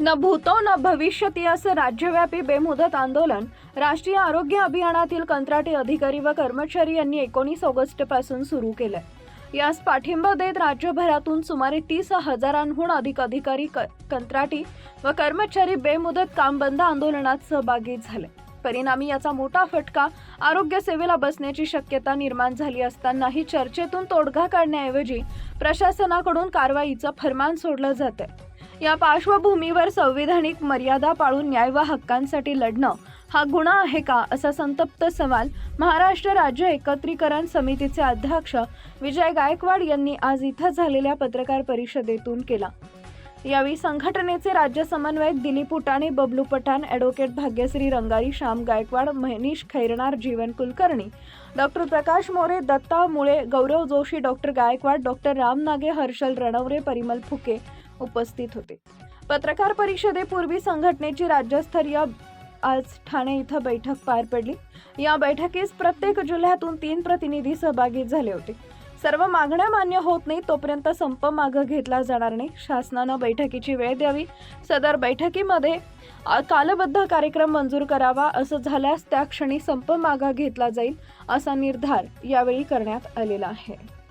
न भूतो न भविष्यती असं राज्यव्यापी बेमुदत आंदोलन राष्ट्रीय आरोग्य अभियानातील कंत्राटी अधिकारी व कर्मचारी यांनी एकोणीस ऑगस्टपासून सुरू केलंय. यास पाठिंबा देत राज्यभरातून सुमारे तीस हजारांहून अधिक अधिकारी क- कंत्राटी व कर्मचारी बेमुदत काम बंद आंदोलनात सहभागी झाले. परिणामी याचा मोठा फटका आरोग्य सेवेला बसण्याची शक्यता निर्माण झाली असतानाही चर्चेतून तोडगा काढण्याऐवजी प्रशासनाकडून कारवाईचं फरमान सोडलं जातं या पार्श्वभूमीवर संविधानिक मर्यादा पाळून न्याय व हक्कांसाठी लढणं हा गुन्हा आहे का असा संतप्त सवाल महाराष्ट्र राज्य एकत्रीकरण समितीचे अध्यक्ष विजय गायकवाड यांनी आज इथं झालेल्या पत्रकार परिषदेतून केला. यावेळी संघटनेचे राज्य समन्वयक Dilip Utane Bablu Pathan advocate Bhagyashree Rangari Shyam Gaikwad Manish Khairnar Jeevan Kulkarni doctor Prakash More Datta Mule Gaurav Joshi doctor Gaikwad doctor Ram Nage Harshal Ranaware Parimal Phuke उपस्थित होते. पत्रकार परिषदेपूर्वी संघटनेची राज्यस्तरीय आज ठाणे इथं बैठक पार पडली. या बैठकीस प्रत्येक जिल्ह्यातून तीन प्रतिनिधी सहभागी झाले होते. सर्व मागण्या मान्य होत नाही तोपर्यंत संप मागं घेतला जाणार नाही. शासनानं बैठकीची वेळ द्यावी. सदर बैठकीमध्ये कालबद्ध कार्यक्रम मंजूर करावा असं झाल्यास त्या क्षणी संप मागा घेतला जाईल असा निर्धार यावेळी करण्यात आलेला आहे.